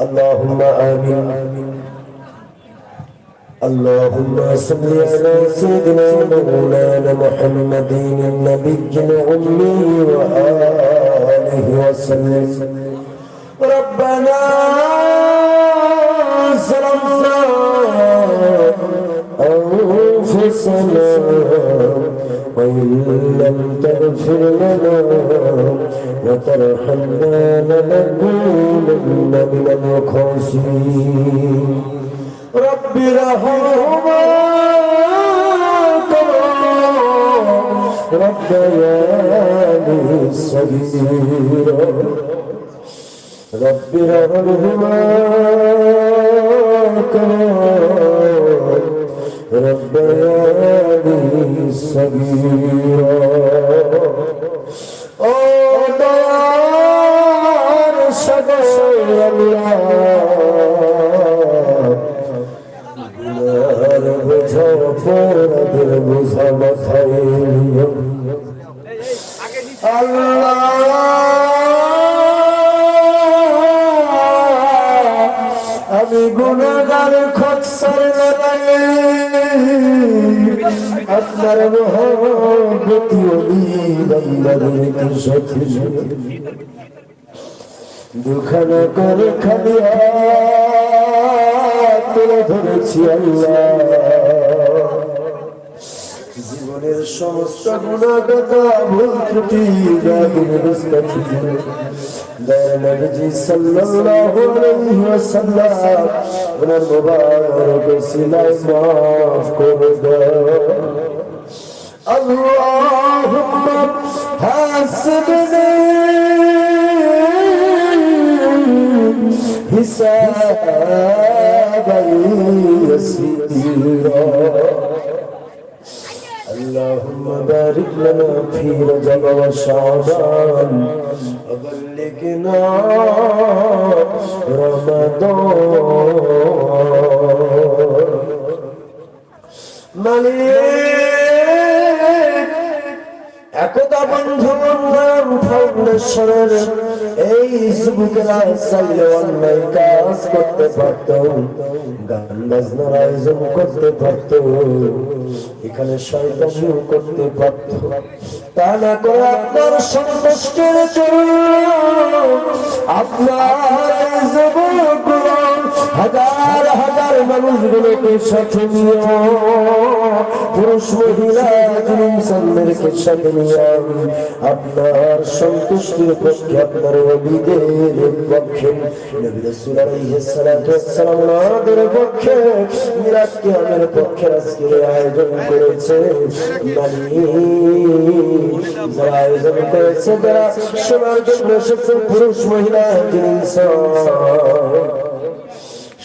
اللهم آمين. اللهم صل على سيدنا مولانا محمد النبي الأمي وآله وسلم. ربنا ظلمنا أنفسنا وإن لم تغفر لنا وترحمنا لنكونن من الخاسرين. رب رحمهما ربياني صغيرا رب ارحمهما ربياني صغيرا আপনার মহাবতী অলি বন্দাদেরকে সখী দুখানা করে খালি তুলে ধরেছি আল্লাহ। জীবনের সমস্ত গুণাগতা ভুল ত্রুটি দয়ানবী সাল্লাল্লাহু আলাইহি ওয়াসাল্লাম ওনার মুবারক সিনায় মাফ করে দাও আল্লাহুম্মা হাসবনি হিসাবাই ইয়াসির وبارك لنا في رجب وشعبان. وبلغنا رمضان. مليئ একদা বন্ধু বন্ধন ফাউন্ডেশনের এই যুবকেরা চাইলে অন্যায় কাজ করতে পারত, গান বাজনার আয়োজন করতে পারত, এখানে শয়তানিও করতে পারত। তা না করে আপনার সন্তুষ্টের জন্য আপনার হাজার মানুষগুলোকে সাথে নিয়ে পুরুষ মহিলা ইনসানদেরকে সাথে নিয়ে আপনার সন্তুষ্টির পক্ষে আপনার অলিদের পক্ষে, নবী রাসূল আলাইহিস সালাতু ওয়াসসালাম ওনাদের পক্ষে মিলাদ কিয়ামের পক্ষে পুরুষ মহিলা ইনসান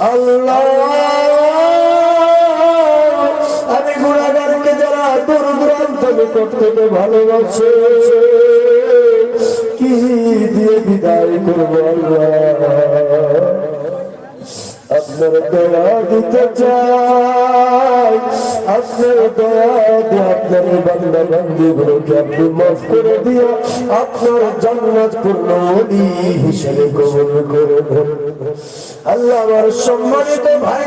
আল্লাহ, আমি গুণাগারকে যারা দূর দূরান্ত নিকট থেকে ভালোবাসে, কি দিয়ে বিদায় করব আল্লাহ? আপনার দয়া দিতে চাই। আপনার দয়া আপনার বান্দা বান্দিগুলোকে আপনি মাফ করে দিয়া আপনার পূর্ণ হিসেবে করে আল্লাহ আমার সম্মানিত ভাই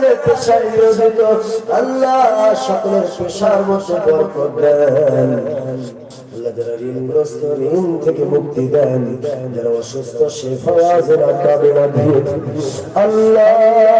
যে পেশায় নিয়োজিত আল্লাহ সকলের পেশার মধ্যে বরকত দেন। ঋণ থেকে মুক্তি অসুস্থ আল্লাহ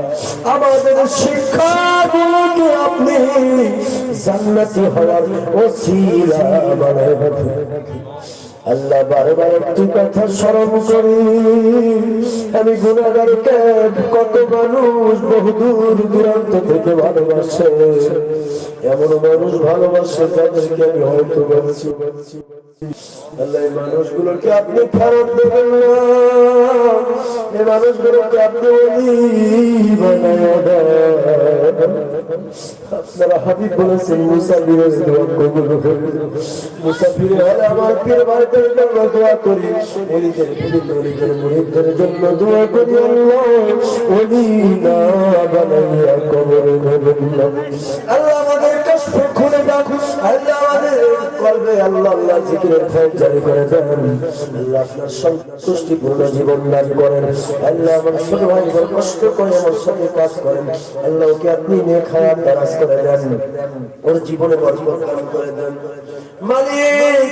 আমাদের শিক্ষাগুলোকে আপনি জান্নাতি হওয়ার ওসিলা আল্লাহ বারবার একটি কথা স্মরণ করি, আমি গুণাগারকে কত মানুষ বহুদূর দূরান্ত থেকে ভালোবাসে। এমন মানুষ ভালোবাসে তাদেরকে আমি হয়তো বলছি। আল্লাহ মানুষগুলোকে আপনি ফেরত দেবেন মুসাফিরের পীর জন্য দোয়া করি। দোয়া করি আল্লাহ। বানাইয়া কবরে আল্লাহ আল্লাহ আমাদের জারি করে আল্লাহ আপনার সন্তুষ্টিপূর্ণ জীবন দান করেন। আল্লাহ আমার ছোট কষ্ট করে আমার সঙ্গে কাজ করেন। আল্লাহ আপনি নিয়ে খায়াত দারাজ করে দেন। ওর জীবনে বরকত করে দেন। মালিক